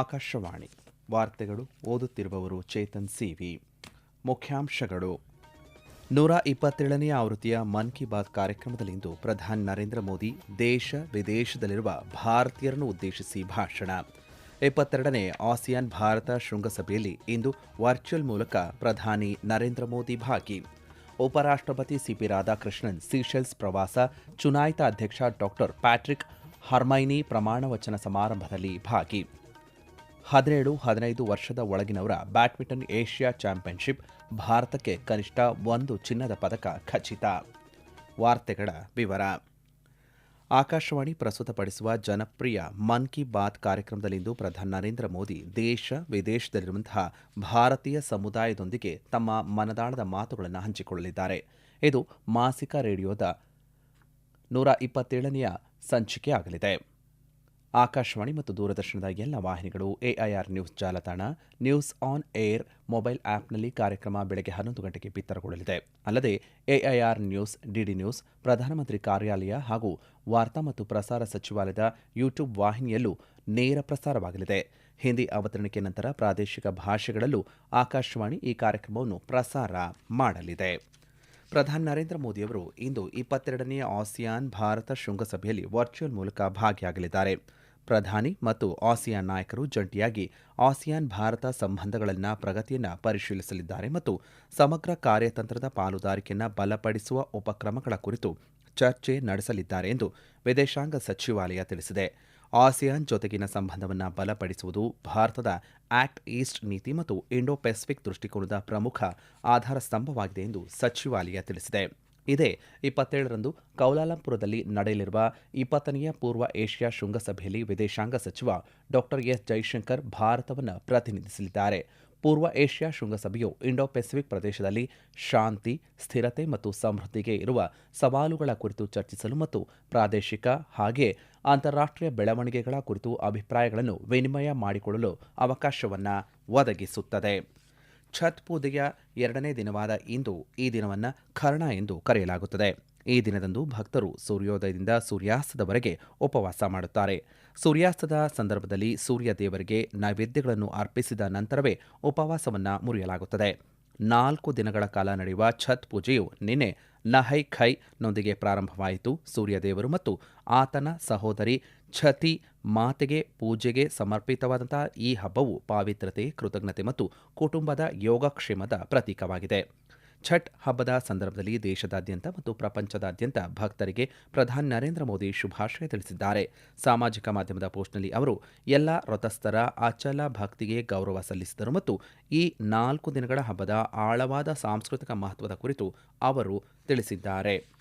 ಆಕಾಶವಾಣಿ. ವಾರ್ತೆಗಳು ಓದುತ್ತಿರುವವರು ಚೇತನ್ ಸಿವಿ. ಮುಖ್ಯಾಂಶಗಳು. ನೂರ ಇಪ್ಪತ್ತೇಳನೇ ಆವೃತ್ತಿಯ ಮನ್ ಕಿ ಬಾತ್ ಕಾರ್ಯಕ್ರಮದಲ್ಲಿಂದು ಪ್ರಧಾನಿ ನರೇಂದ್ರ ಮೋದಿ ದೇಶ ವಿದೇಶದಲ್ಲಿರುವ ಭಾರತೀಯರನ್ನು ಉದ್ದೇಶಿಸಿ ಭಾಷಣ. ಇಪ್ಪತ್ತೆರಡನೇ ಆಸಿಯಾನ್ ಭಾರತ ಶೃಂಗಸಭೆಯಲ್ಲಿ ಇಂದು ವರ್ಚುವಲ್ ಮೂಲಕ ಪ್ರಧಾನಿ ನರೇಂದ್ರ ಮೋದಿ ಭಾಗಿ. ಉಪರಾಷ್ಟ್ರಪತಿ ಸಿಪಿ ರಾಧಾಕೃಷ್ಣನ್, ಸೀಶೆಲ್ಸ್ ಪ್ರವಾಸ ಚುನಾಯಿತ ಅಧ್ಯಕ್ಷ ಡಾಕ್ಟರ್ ಪ್ಯಾಟ್ರಿಕ್ ಹರ್ಮೈನಿ ಪ್ರಮಾಣ ವಚನ ಸಮಾರಂಭದಲ್ಲಿ ಭಾಗಿ. ಹದಿನೇಳು, ಹದಿನೈದು ವರ್ಷದ ಒಳಗಿನವರ ಬ್ಯಾಡ್ಮಿಂಟನ್ ಏಷ್ಯಾ ಚಾಂಪಿಯನ್ಶಿಪ್ ಭಾರತಕ್ಕೆ ಕನಿಷ್ಠ ಒಂದು ಚಿನ್ನದ ಪದಕ ಖಚಿತ. ವಾರ್ತೆಗಳ ವಿವರ. ಆಕಾಶವಾಣಿ ಪ್ರಸ್ತುತಪಡಿಸುವ ಜನಪ್ರಿಯ ಮನ್ ಕಿ ಬಾತ್ ಕಾರ್ಯಕ್ರಮದಲ್ಲಿಂದು ಪ್ರಧಾನಿ ನರೇಂದ್ರ ಮೋದಿ ದೇಶ, ವಿದೇಶದಲ್ಲಿರುವಂತಹ ಭಾರತೀಯ ಸಮುದಾಯದೊಂದಿಗೆ ತಮ್ಮ ಮನದಾಳದ ಮಾತುಗಳನ್ನು ಹಂಚಿಕೊಳ್ಳಲಿದ್ದಾರೆ. ಇದು ಮಾಸಿಕ ರೇಡಿಯೋದ ನೂರ ಇಪ್ಪತ್ತೇಳನೆಯ ಸಂಚಿಕೆ ಆಗಲಿದೆ ಆಕಾಶವಾಣಿ ಮತ್ತು ದೂರದರ್ಶನದ ಎಲ್ಲ ವಾಹಿನಿಗಳು ಎಐಆರ್ ನ್ಯೂಸ್ ಜಾಲತಾಣ, ನ್ಯೂಸ್ ಆನ್ ಏರ್ ಮೊಬೈಲ್ ಆಪ್ನಲ್ಲಿ ಕಾರ್ಯಕ್ರಮ ಬೆಳಗ್ಗೆ ಹನ್ನೊಂದು ಗಂಟೆಗೆ ಬಿತ್ತರಗೊಳ್ಳಲಿದೆ. ಅಲ್ಲದೆ ಎಐಆರ್ ನ್ಯೂಸ್ ಡಿಡಿ ನ್ಯೂಸ್, ಪ್ರಧಾನಮಂತ್ರಿ ಕಾರ್ಯಾಲಯ ಹಾಗೂ ವಾರ್ತಾ ಮತ್ತು ಪ್ರಸಾರ ಸಚಿವಾಲಯದ ಯೂಟ್ಯೂಬ್ ವಾಹಿನಿಯಲ್ಲೂ ನೇರ ಪ್ರಸಾರವಾಗಲಿದೆ. ಹಿಂದಿ ಅವತರಣಿಕೆ ನಂತರ ಪ್ರಾದೇಶಿಕ ಭಾಷೆಗಳಲ್ಲೂ ಆಕಾಶವಾಣಿ ಈ ಕಾರ್ಯಕ್ರಮವನ್ನು ಪ್ರಸಾರ ಮಾಡಲಿದೆ. ಪ್ರಧಾನಿ ನರೇಂದ್ರ ಮೋದಿಯವರು ಇಂದು ಇಪ್ಪತ್ತೆರಡನೇ ಆಸಿಯಾನ್ ಭಾರತ ಶೃಂಗಸಭೆಯಲ್ಲಿ ವರ್ಚುವಲ್ ಮೂಲಕ ಭಾಗಿಯಾಗಲಿದ್ದಾರೆ. ಪ್ರಧಾನಿ ಮತ್ತು ಆಸಿಯಾನ್ ನಾಯಕರು ಜಂಟಿಯಾಗಿ ಆಸಿಯಾನ್ ಭಾರತ ಸಂಬಂಧಗಳಲ್ಲಿನ ಪ್ರಗತಿಯನ್ನು ಪರಿಶೀಲಿಸಲಿದ್ದಾರೆ ಮತ್ತು ಸಮಗ್ರ ಕಾರ್ಯತಂತ್ರದ ಪಾಲುದಾರಿಕೆಯನ್ನು ಬಲಪಡಿಸುವ ಉಪಕ್ರಮಗಳ ಕುರಿತು ಚರ್ಚೆ ನಡೆಸಲಿದ್ದಾರೆ ಎಂದು ವಿದೇಶಾಂಗ ಸಚಿವಾಲಯ ತಿಳಿಸಿದೆ. ಆಸಿಯಾನ್ ಜೊತೆಗಿನ ಸಂಬಂಧವನ್ನು ಬಲಪಡಿಸುವುದು ಭಾರತದ ಆಕ್ಟ್ ಈಸ್ಟ್ ನೀತಿ ಮತ್ತು ಇಂಡೋ ಪೆಸಿಫಿಕ್ ದೃಷ್ಟಿಕೋನದ ಪ್ರಮುಖ ಆಧಾರ ಸ್ತಂಭವಾಗಿದೆ ಎಂದು ಸಚಿವಾಲಯ ತಿಳಿಸಿದೆ. ಇದೇ ಇಪ್ಪತ್ತೇಳರಂದು ಕೌಲಾಲಂಪುರದಲ್ಲಿ ನಡೆಯಲಿರುವ ಇಪ್ಪತ್ತನೆಯ ಪೂರ್ವ ಏಷ್ಯಾ ಶೃಂಗಸಭೆಯಲ್ಲಿ ವಿದೇಶಾಂಗ ಸಚಿವ ಡಾಕ್ಟರ್ ಎಸ್ ಜೈಶಂಕರ್ ಭಾರತವನ್ನು ಪ್ರತಿನಿಧಿಸಲಿದ್ದಾರೆ. ಪೂರ್ವ ಏಷ್ಯಾ ಶೃಂಗಸಭೆಯು ಇಂಡೋ ಪೆಸಿಫಿಕ್ ಪ್ರದೇಶದಲ್ಲಿ ಶಾಂತಿ, ಸ್ಥಿರತೆ ಮತ್ತು ಸಮೃದ್ಧಿಗೆ ಇರುವ ಸವಾಲುಗಳ ಕುರಿತು ಚರ್ಚಿಸಲು ಮತ್ತು ಪ್ರಾದೇಶಿಕ ಹಾಗೆ ಅಂತಾರಾಷ್ಟ್ರೀಯ ಬೆಳವಣಿಗೆಗಳ ಕುರಿತು ಅಭಿಪ್ರಾಯಗಳನ್ನು ವಿನಿಮಯ ಮಾಡಿಕೊಳ್ಳಲು ಅವಕಾಶವನ್ನು ಒದಗಿಸುತ್ತದೆ. ಛತ್ ಪೂಜೆಯ ಎರಡನೇ ದಿನವಾದ ಇಂದು ಈ ದಿನವನ್ನು ಖರ್ಣ ಎಂದು ಕರೆಯಲಾಗುತ್ತದೆ. ಈ ದಿನದಂದು ಭಕ್ತರು ಸೂರ್ಯೋದಯದಿಂದ ಸೂರ್ಯಾಸ್ತದವರೆಗೆ ಉಪವಾಸ ಮಾಡುತ್ತಾರೆ. ಸೂರ್ಯಾಸ್ತದ ಸಂದರ್ಭದಲ್ಲಿ ಸೂರ್ಯ ದೇವರಿಗೆ ನೈವೇದ್ಯಗಳನ್ನು ಅರ್ಪಿಸಿದ ನಂತರವೇ ಉಪವಾಸವನ್ನು ಮುರಿಯಲಾಗುತ್ತದೆ. ನಾಲ್ಕು ದಿನಗಳ ಕಾಲ ನಡೆಯುವ ಛತ್ ಪೂಜೆಯು ನಿನ್ನೆ ನಹೈ ಖೈ ನೊಂದಿಗೆ ಪ್ರಾರಂಭವಾಯಿತು. ಸೂರ್ಯದೇವರು ಮತ್ತು ಆತನ ಸಹೋದರಿ ಛತಿ, ಮಾತೆಗೆ ಪೂಜೆಗೆ ಸಮರ್ಪಿತವಾದಂತಹ ಈ ಹಬ್ಬವು ಪಾವಿತ್ರತೆ ಕೃತಜ್ಞತೆ ಮತ್ತು ಕುಟುಂಬದ ಯೋಗಕ್ಷೇಮದ ಪ್ರತೀಕವಾಗಿದೆ. ಛಟ್ ಹಬ್ಬದ ಸಂದರ್ಭದಲ್ಲಿ ದೇಶದಾದ್ಯಂತ ಮತ್ತು ಪ್ರಪಂಚದಾದ್ಯಂತ ಭಕ್ತರಿಗೆ ಪ್ರಧಾನಿ ನರೇಂದ್ರ ಮೋದಿ ಶುಭಾಶಯ ತಿಳಿಸಿದ್ದಾರೆ. ಸಾಮಾಜಿಕ ಮಾಧ್ಯಮದ ಪೋಸ್ಟ್ನಲ್ಲಿ ಅವರು, ಎಲ್ಲ ವ್ರತಸ್ಥರ ಅಚಲ ಭಕ್ತಿಗೆ ಗೌರವ ಸಲ್ಲಿಸಿದರು ಮತ್ತು ಈ ನಾಲ್ಕು ದಿನಗಳ ಹಬ್ಬದ ಆಳವಾದ ಸಾಂಸ್ಕೃತಿಕ ಮಹತ್ವದ ಕುರಿತು ಅವರು ತಿಳಿಸಿದ್ದಾರೆ.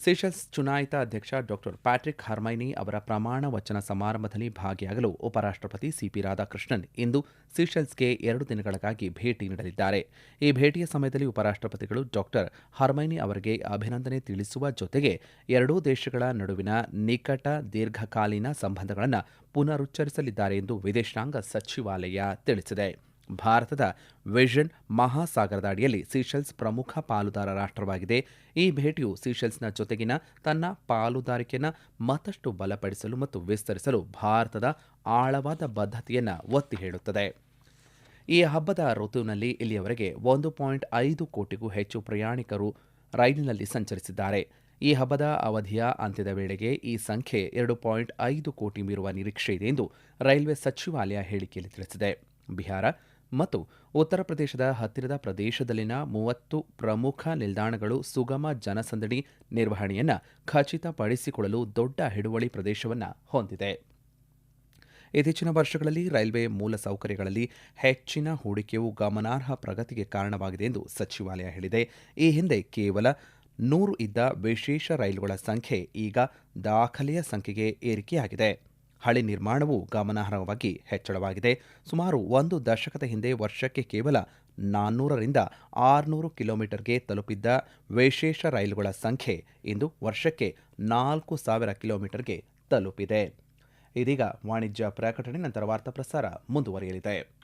ಸೀಶೆಲ್ಸ್ ಚುನಾಯಿತ ಅಧ್ಯಕ್ಷ ಡಾಕ್ಟರ್ ಪ್ಯಾಟ್ರಿಕ್ ಹರ್ಮೈನಿ ಅವರ ಪ್ರಮಾಣ ವಚನ ಸಮಾರಂಭದಲ್ಲಿ ಭಾಗಿಯಾಗಲು ಉಪರಾಷ್ಟ್ರಪತಿ ಸಿಪಿ ರಾಧಾಕೃಷ್ಣನ್ ಇಂದು ಸೀಶೆಲ್ಸ್ಗೆ ಎರಡು ದಿನಗಳಿಗಾಗಿ ಭೇಟಿ ನೀಡಲಿದ್ದಾರೆ. ಈ ಭೇಟಿಯ ಸಮಯದಲ್ಲಿ ಉಪರಾಷ್ಟ್ರಪತಿಗಳು ಡಾಕ್ಟರ್ ಹರ್ಮೈನಿ ಅವರಿಗೆ ಅಭಿನಂದನೆ ತಿಳಿಸುವ ಜೊತೆಗೆ ಎರಡೂ ದೇಶಗಳ ನಡುವಿನ ನಿಕಟ ದೀರ್ಘಕಾಲೀನ ಸಂಬಂಧಗಳನ್ನು ಪುನರುಚ್ಚರಿಸಲಿದ್ದಾರೆ ಎಂದು ವಿದೇಶಾಂಗ ಸಚಿವಾಲಯ ತಿಳಿಸಿದೆ. ಭಾರತದ ವಿಷನ್ ಮಹಾಸಾಗರದ ಅಡಿಯಲ್ಲಿ ಸೀಶೆಲ್ಸ್ ಪ್ರಮುಖ ಪಾಲುದಾರ ರಾಷ್ಟ್ರವಾಗಿದೆ. ಈ ಭೇಟಿಯು ಸೀಶೆಲ್ಸ್ನ ಜೊತೆಗಿನ ತನ್ನ ಪಾಲುದಾರಿಕೆಯನ್ನು ಮತ್ತಷ್ಟು ಬಲಪಡಿಸಲು ಮತ್ತು ವಿಸ್ತರಿಸಲು ಭಾರತದ ಆಳವಾದ ಬದ್ಧತೆಯನ್ನು ಒತ್ತಿ ಹೇಳುತ್ತದೆ. ಈ ಹಬ್ಬದ ಋತುವಿನಲ್ಲಿ ಇಲ್ಲಿಯವರೆಗೆ ಒಂದು ಪಾಯಿಂಟ್ ಐದು ಕೋಟಿಗೂ ಹೆಚ್ಚು ಪ್ರಯಾಣಿಕರು ರೈಲಿನಲ್ಲಿ ಸಂಚರಿಸಿದ್ದಾರೆ. ಈ ಹಬ್ಬದ ಅವಧಿಯ ಅಂತ್ಯದ ವೇಳೆಗೆ ಈ ಸಂಖ್ಯೆ ಎರಡು ಪಾಯಿಂಟ್ ಐದು ಕೋಟಿ ಮೀರುವ ನಿರೀಕ್ಷೆ ಇದೆ ಎಂದು ರೈಲ್ವೆ ಸಚಿವಾಲಯ ಹೇಳಿಕೆಯಲ್ಲಿ ತಿಳಿಸಿದೆ. ಬಿಹಾರ ಮತ್ತು ಉತ್ತರ ಪ್ರದೇಶದ ಹತ್ತಿರದ ಪ್ರದೇಶದಲ್ಲಿನ ಮೂವತ್ತು ಪ್ರಮುಖ ನಿಲ್ದಾಣಗಳು ಸುಗಮ ಜನಸಂದಣಿ ನಿರ್ವಹಣೆಯನ್ನು ಖಚಿತಪಡಿಸಿಕೊಳ್ಳಲು ದೊಡ್ಡ ಹಿಡುವಳಿ ಪ್ರದೇಶವನ್ನು ಹೊಂದಿದೆ. ಇತ್ತೀಚಿನ ವರ್ಷಗಳಲ್ಲಿ ರೈಲ್ವೆ ಮೂಲಸೌಕರ್ಯಗಳಲ್ಲಿ ಹೆಚ್ಚಿನ ಹೂಡಿಕೆಯು ಗಮನಾರ್ಹ ಪ್ರಗತಿಗೆ ಕಾರಣವಾಗಿದೆ ಎಂದು ಸಚಿವಾಲಯ ಹೇಳಿದೆ. ಈ ಹಿಂದೆ ಕೇವಲ ನೂರು ಇದ್ದ ವಿಶೇಷ ರೈಲುಗಳ ಸಂಖ್ಯೆ ಈಗ ದಾಖಲೆಯ ಸಂಖ್ಯೆಗೆ ಏರಿಕೆಯಾಗಿದೆ. ಹಳಿ ನಿರ್ಮಾಣವು ಗಮನಾರ್ಹವಾಗಿ ಹೆಚ್ಚಳವಾಗಿದೆ. ಸುಮಾರು ಒಂದು ದಶಕದ ಹಿಂದೆ ವರ್ಷಕ್ಕೆ ಕೇವಲ ನಾನ್ನೂರರಿಂದ ಆರುನೂರು ಕಿಲೋಮೀಟರ್ಗೆ ತಲುಪಿದ್ದ ವಿಶೇಷ ರೈಲುಗಳ ಸಂಖ್ಯೆ ಇಂದು ವರ್ಷಕ್ಕೆ ನಾಲ್ಕು ಸಾವಿರ ಕಿಲೋಮೀಟರ್ಗೆ ತಲುಪಿದೆ. ಇದೀಗ ವಾಣಿಜ್ಯ ಪ್ರಕಟಣೆ, ನಂತರ ವಾರ್ತಾ ಪ್ರಸಾರ ಮುಂದುವರಿಯಲಿದೆ.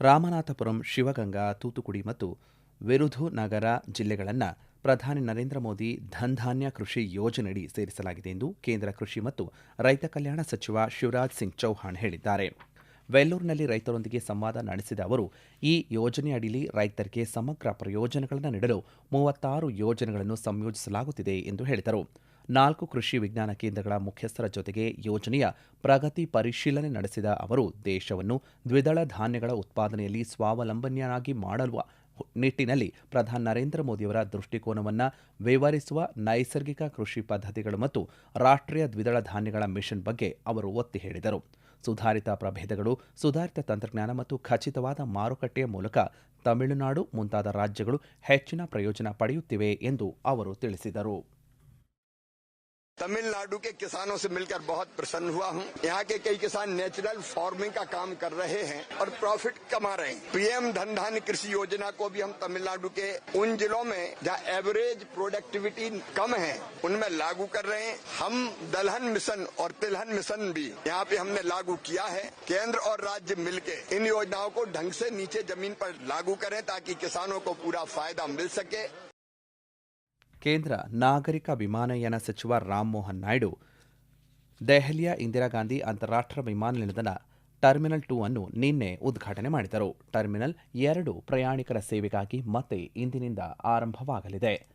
ರಾಮನಾಥಪುರಂ, ಶಿವಗಂಗಾ, ತೂತುಕುಡಿ ಮತ್ತು ವಿರುಧು ನಗರ ಜಿಲ್ಲೆಗಳನ್ನು ಪ್ರಧಾನಿ ನರೇಂದ್ರ ಮೋದಿ ಧನ್ಧಾನ್ಯ ಕೃಷಿ ಯೋಜನೆಯಡಿ ಸೇರಿಸಲಾಗಿದೆ ಎಂದು ಕೇಂದ್ರ ಕೃಷಿ ಮತ್ತು ರೈತ ಕಲ್ಯಾಣ ಸಚಿವ ಶಿವರಾಜ್ ಸಿಂಗ್ ಚೌಹಾಣ್ ಹೇಳಿದ್ದಾರೆ. ವೆಲ್ಲೂರಿನಲ್ಲಿ ರೈತರೊಂದಿಗೆ ಸಂವಾದ ನಡೆಸಿದ ಅವರು, ಈ ಯೋಜನೆಯಡಿಯಲ್ಲಿ ರೈತರಿಗೆ ಸಮಗ್ರ ಪ್ರಯೋಜನಗಳನ್ನು ನೀಡಲು ಮೂವತ್ತಾರು ಯೋಜನೆಗಳನ್ನು ಸಂಯೋಜಿಸಲಾಗುತ್ತಿದೆ ಎಂದು ಹೇಳಿದರು. ನಾಲ್ಕು ಕೃಷಿ ವಿಜ್ಞಾನ ಕೇಂದ್ರಗಳ ಮುಖ್ಯಸ್ಥರ ಜೊತೆಗೆ ಯೋಜನೆಯ ಪ್ರಗತಿ ಪರಿಶೀಲನೆ ನಡೆಸಿದ ಅವರು, ದೇಶವನ್ನು ದ್ವಿದಳ ಧಾನ್ಯಗಳ ಉತ್ಪಾದನೆಯಲ್ಲಿ ಸ್ವಾವಲಂಬನೆಯನ್ನಾಗಿ ಮಾಡಲು ನಿಟ್ಟಿನಲ್ಲಿ ಪ್ರಧಾನಿ ನರೇಂದ್ರ ಮೋದಿಯವರ ದೃಷ್ಟಿಕೋನವನ್ನು ವಿವರಿಸುವ ನೈಸರ್ಗಿಕ ಕೃಷಿ ಪದ್ಧತಿಗಳು ಮತ್ತು ರಾಷ್ಟ್ರೀಯ ದ್ವಿದಳ ಧಾನ್ಯಗಳ ಮಿಷನ್ ಬಗ್ಗೆ ಅವರು ಒತ್ತಿ ಹೇಳಿದರು. ಸುಧಾರಿತ ಪ್ರಭೇದಗಳು, ಸುಧಾರಿತ ತಂತ್ರಜ್ಞಾನ ಮತ್ತು ಖಚಿತವಾದ ಮಾರುಕಟ್ಟೆಯ ಮೂಲಕ ತಮಿಳುನಾಡು ಮುಂತಾದ ರಾಜ್ಯಗಳು ಹೆಚ್ಚಿನ ಪ್ರಯೋಜನ ಪಡೆಯುತ್ತಿವೆ ಎಂದು ಅವರು ತಿಳಿಸಿದರು. तमिलनाडु के किसानों से मिलकर बहुत प्रसन्न हुआ हूँ। यहाँ के कई किसान नेचुरल फ़ार्मिंग का काम कर रहे हैं और प्रॉफिट कमा रहे हैं। पीएम धन धान्य कृषि योजना को भी हम तमिलनाडु के उन जिलों में जहाँ एवरेज प्रोडक्टिविटी कम है, उनमें लागू कर रहे हैं। हम दलहन मिशन और तिलहन मिशन भी यहाँ पे हमने लागू किया है। केंद्र और राज्य मिलके इन योजनाओं को ढंग से नीचे ज़मीन पर लागू करें ताकि किसानों को पूरा फ़ायदा मिल सके। ಕೇಂದ್ರ ನಾಗರಿಕ ವಿಮಾನಯಾನ ಸಚಿವ ರಾಮಮೋಹನ್ ನಾಯ್ಡು ದೆಹಲಿಯ ಇಂದಿರಾ ಗಾಂಧಿ ಅಂತಾರಾಷ್ಟ್ರೀಯ ವಿಮಾನ ನಿಲ್ದಾಣ ಟರ್ಮಿನಲ್ ಟೂ ಅನ್ನು ನಿನ್ನೆ ಉದ್ಘಾಟನೆ ಮಾಡಿದರು. ಟರ್ಮಿನಲ್ ಎರಡು ಪ್ರಯಾಣಿಕರ ಸೇವೆಗಾಗಿ ಮತ್ತೆ ಇಂದಿನಿಂದ ಆರಂಭವಾಗಲಿದೆ.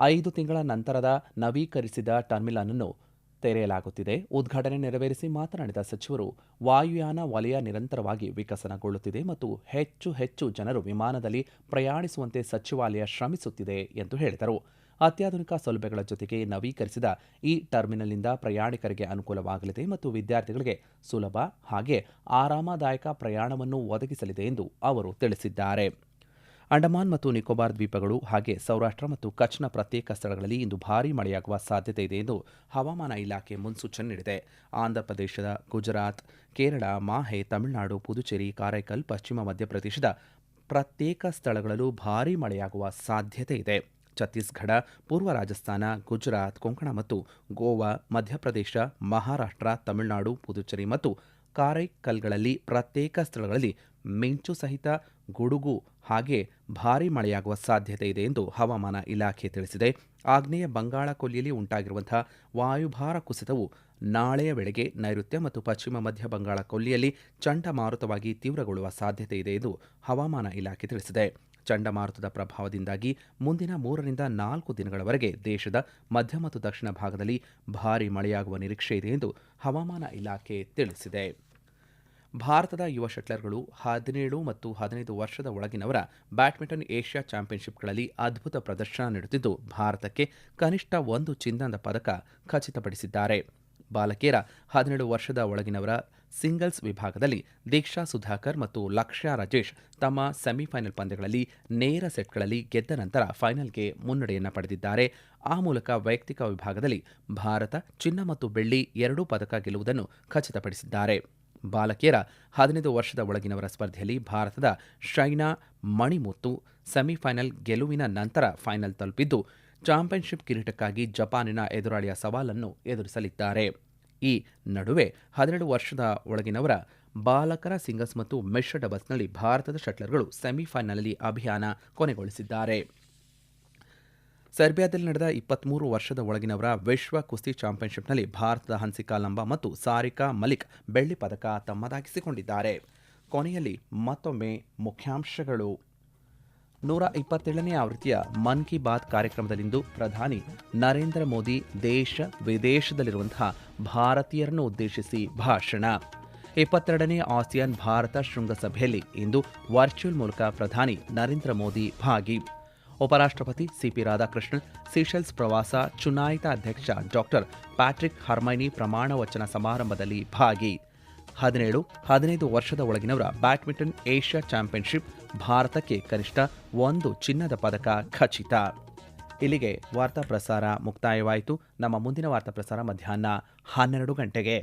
ಐದು ತಿಂಗಳ ನಂತರದ ನವೀಕರಿಸಿದ ಟರ್ಮಿನಲ್ ಅನ್ನು ತೆರೆಯಲಾಗುತ್ತಿದೆ. ಉದ್ಘಾಟನೆ ನೆರವೇರಿಸಿ ಮಾತನಾಡಿದ ಸಚಿವರು, ವಾಯುಯಾನ ವಲಯ ನಿರಂತರವಾಗಿ ವಿಕಸನಗೊಳ್ಳುತ್ತಿದೆ ಮತ್ತು ಹೆಚ್ಚು ಹೆಚ್ಚು ಜನರು ವಿಮಾನದಲ್ಲಿ ಪ್ರಯಾಣಿಸುವಂತೆ ಸಚಿವಾಲಯ ಶ್ರಮಿಸುತ್ತಿದೆ ಎಂದು ಹೇಳಿದರು. ಅತ್ಯಾಧುನಿಕ ಸೌಲಭ್ಯಗಳ ಜೊತೆಗೆ ನವೀಕರಿಸಿದ ಈ ಟರ್ಮಿನಲ್ನಿಂದ ಪ್ರಯಾಣಿಕರಿಗೆ ಅನುಕೂಲವಾಗಲಿದೆ ಮತ್ತು ವಿದ್ಯಾರ್ಥಿಗಳಿಗೆ ಸುಲಭ ಹಾಗೆ ಆರಾಮದಾಯಕ ಪ್ರಯಾಣವನ್ನು ಒದಗಿಸಲಿದೆ ಎಂದು ಅವರು ತಿಳಿಸಿದ್ದಾರೆ. ಅಂಡಮಾನ್ ಮತ್ತು ನಿಕೋಬಾರ್ ದ್ವೀಪಗಳು ಹಾಗೆ ಸೌರಾಷ್ಟ್ರ ಮತ್ತು ಕಚ್ನ ಪ್ರತ್ಯೇಕ ಸ್ಥಳಗಳಲ್ಲಿ ಇಂದು ಭಾರೀ ಮಳೆಯಾಗುವ ಸಾಧ್ಯತೆ ಇದೆ ಎಂದು ಹವಾಮಾನ ಇಲಾಖೆ ಮುನ್ಸೂಚನೆ ನೀಡಿದೆ. ಆಂಧ್ರಪ್ರದೇಶದ ಗುಜರಾತ್, ಕೇರಳ, ಮಾಹೆ, ತಮಿಳುನಾಡು, ಪುದುಚೇರಿ, ಕಾರೈಕಲ್, ಪಶ್ಚಿಮ ಮಧ್ಯಪ್ರದೇಶದ ಪ್ರತ್ಯೇಕ ಸ್ಥಳಗಳಲ್ಲೂ ಭಾರೀ ಮಳೆಯಾಗುವ ಸಾಧ್ಯತೆ ಇದೆ. ಛತ್ತೀಸ್ಗಢ, ಪೂರ್ವ ರಾಜಸ್ಥಾನ, ಗುಜರಾತ್, ಕೊಂಕಣ ಮತ್ತು ಗೋವಾ, ಮಧ್ಯಪ್ರದೇಶ, ಮಹಾರಾಷ್ಟ್ರ, ತಮಿಳುನಾಡು, ಪುದುಚೇರಿ ಮತ್ತು ಕಾರೈಕಲ್ಗಳಲ್ಲಿ ಪ್ರತ್ಯೇಕ ಸ್ಥಳಗಳಲ್ಲಿ ಮಿಂಚು ಸಹಿತ ಗುಡುಗು ಹಾಗೆ ಭಾರೀ ಮಳೆಯಾಗುವ ಸಾಧ್ಯತೆ ಇದೆ ಎಂದು ಹವಾಮಾನ ಇಲಾಖೆ ತಿಳಿಸಿದೆ. ಆಗ್ನೇಯ ಬಂಗಾಳ ಕೊಲ್ಲಿಯಲ್ಲಿ ಉಂಟಾಗಿರುವಂತಹ ವಾಯುಭಾರ ಕುಸಿತವು ನಾಳೆಯ ವೇಳೆಗೆ ನೈಋತ್ಯ ಮತ್ತು ಪಶ್ಚಿಮ ಮಧ್ಯ ಬಂಗಾಳ ಕೊಲ್ಲಿಯಲ್ಲಿ ಚಂಡಮಾರುತವಾಗಿ ತೀವ್ರಗೊಳ್ಳುವ ಸಾಧ್ಯತೆ ಇದೆ ಎಂದು ಹವಾಮಾನ ಇಲಾಖೆ ತಿಳಿಸಿದೆ. ಚಂಡಮಾರುತದ ಪ್ರಭಾವದಿಂದಾಗಿ ಮುಂದಿನ ಮೂರರಿಂದ ನಾಲ್ಕು ದಿನಗಳವರೆಗೆ ದೇಶದ ಮಧ್ಯ ಮತ್ತು ದಕ್ಷಿಣ ಭಾಗದಲ್ಲಿ ಭಾರೀ ಮಳೆಯಾಗುವ ನಿರೀಕ್ಷೆ ಇದೆ ಎಂದು ಹವಾಮಾನ ಇಲಾಖೆ ತಿಳಿಸಿದೆ. ಭಾರತದ ಯುವ ಶಟ್ಲರ್ಗಳು ಹದಿನೇಳು ಮತ್ತು ಹದಿನೈದು ವರ್ಷದ ಒಳಗಿನವರ ಬ್ಯಾಡ್ಮಿಂಟನ್ ಏಷ್ಯಾ ಚಾಂಪಿಯನ್ಶಿಪ್ಗಳಲ್ಲಿ ಅದ್ಭುತ ಪ್ರದರ್ಶನ ನೀಡುತ್ತಿದ್ದು, ಭಾರತಕ್ಕೆ ಕನಿಷ್ಠ ಒಂದು ಚಿನ್ನದ ಪದಕ ಖಚಿತಪಡಿಸಿದ್ದಾರೆ. ಬಾಲಕಿಯರ ಹದಿನೇಳು ವರ್ಷದ ಒಳಗಿನವರ ಸಿಂಗಲ್ಸ್ ವಿಭಾಗದಲ್ಲಿ ದೀಕ್ಷಾ ಸುಧಾಕರ್ ಮತ್ತು ಲಕ್ಷ್ಯ ರಾಜೇಶ್ ತಮ್ಮ ಸೆಮಿಫೈನಲ್ ಪಂದ್ಯಗಳಲ್ಲಿ ನೇರ ಸೆಟ್ಗಳಲ್ಲಿ ಗೆದ್ದ ನಂತರ ಫೈನಲ್ಗೆ ಮುನ್ನಡೆಯನ್ನು ಪಡೆದಿದ್ದಾರೆ. ಆ ಮೂಲಕ ವೈಯಕ್ತಿಕ ವಿಭಾಗದಲ್ಲಿ ಭಾರತ, ಚಿನ್ನ ಮತ್ತು ಬೆಳ್ಳಿ ಎರಡೂ ಪದಕ ಗೆಲ್ಲುವುದನ್ನು ಖಚಿತಪಡಿಸಿದ್ದಾರೆ. ಬಾಲಕಿಯರ ಹದಿನೈದು ವರ್ಷದ ಒಳಗಿನವರ ಸ್ಪರ್ಧೆಯಲ್ಲಿ ಭಾರತದ ಶೈನಾ ಮಣಿಮುತ್ತು ಸೆಮಿಫೈನಲ್ ಗೆಲುವಿನ ನಂತರ ಫೈನಲ್ ತಲುಪಿದ್ದು, ಚಾಂಪಿಯನ್ಶಿಪ್ ಕಿರೀಟಕ್ಕಾಗಿ ಜಪಾನಿನ ಎದುರಾಳಿಯ ಸವಾಲನ್ನು ಎದುರಿಸಲಿದ್ದಾರೆ. ಈ ನಡುವೆ ಹನ್ನೆರಡು ವರ್ಷದ ಒಳಗಿನವರ ಬಾಲಕರ ಸಿಂಗಲ್ಸ್ ಮತ್ತು ಮಿಶ್ರ ಡಬಲ್ಸ್ನಲ್ಲಿ ಭಾರತದ ಶಟ್ಲರ್ಗಳು ಸೆಮಿಫೈನಲ್ನಲ್ಲಿ ಅಭಿಯಾನ ಕೊನೆಗೊಳಿಸಿದ್ದಾರೆ. ಸರ್ಬಿಯಾದಲ್ಲಿ ನಡೆದ ಇಪ್ಪತ್ಮೂರು ವರ್ಷದ ಒಳಗಿನವರ ವಿಶ್ವ ಕುಸ್ತಿ ಚಾಂಪಿಯನ್ಶಿಪ್ನಲ್ಲಿ ಭಾರತದ ಹನ್ಸಿಕಾ ಲಂಬಾ ಮತ್ತು ಸಾರಿಕಾ ಮಲಿಕ್ ಬೆಳ್ಳಿ ಪದಕ ತಮ್ಮದಾಗಿಸಿಕೊಂಡಿದ್ದಾರೆ. ಕೊನೆಯಲ್ಲಿ ಮತ್ತೊಮ್ಮೆ ಮುಖ್ಯಾಂಶಗಳು. ನೂರ ಇಪ್ಪತ್ತೇಳನೇ ಆವೃತ್ತಿಯ ಮನ್ ಕಿ ಬಾತ್ ಕಾರ್ಯಕ್ರಮದಲ್ಲಿಂದು ಪ್ರಧಾನಿ ನರೇಂದ್ರ ಮೋದಿ ದೇಶ ವಿದೇಶದಲ್ಲಿರುವಂತಹ ಭಾರತೀಯರನ್ನು ಉದ್ದೇಶಿಸಿ ಭಾಷಣ. ಇಪ್ಪತ್ತೆರಡನೇ ಆಸಿಯಾನ್ ಭಾರತ ಶೃಂಗಸಭೆಯಲ್ಲಿ ಇಂದು ವರ್ಚುವಲ್ ಮೂಲಕ ಪ್ರಧಾನಿ ನರೇಂದ್ರ ಮೋದಿ ಭಾಗಿ. ಉಪರಾಷ್ಟ್ರಪತಿ ಸಿಪಿ ರಾಧಾಕೃಷ್ಣನ್, ಸೀಶೆಲ್ಸ್ ಪ್ರವಾಸ ಚುನಾಯಿತ ಅಧ್ಯಕ್ಷ ಡಾಕ್ಟರ್ ಪ್ಯಾಟ್ರಿಕ್ ಹರ್ಮೈನಿ ಪ್ರಮಾಣ ವಚನ ಸಮಾರಂಭದಲ್ಲಿ ಭಾಗಿ. ಹದಿನೇಳು, ಹದಿನೈದು ವರ್ಷದ ಒಳಗಿನವರ ಬ್ಯಾಡ್ಮಿಂಟನ್ ಏಷ್ಯಾ ಚಾಂಪಿಯನ್ಶಿಪ್ ಭಾರತಕ್ಕೆ ಕನಿಷ್ಠ ಒಂದು ಚಿನ್ನದ ಪದಕ ಖಚಿತ. ಇಲ್ಲಿಗೆ ವಾರ್ತಾ ಪ್ರಸಾರ ಮುಕ್ತಾಯವಾಯಿತು. ನಮ್ಮ ಮುಂದಿನ ವಾರ್ತಾ ಪ್ರಸಾರ ಮಧ್ಯಾಹ್ನ ಹನ್ನೆರಡು ಗಂಟೆಗೆ.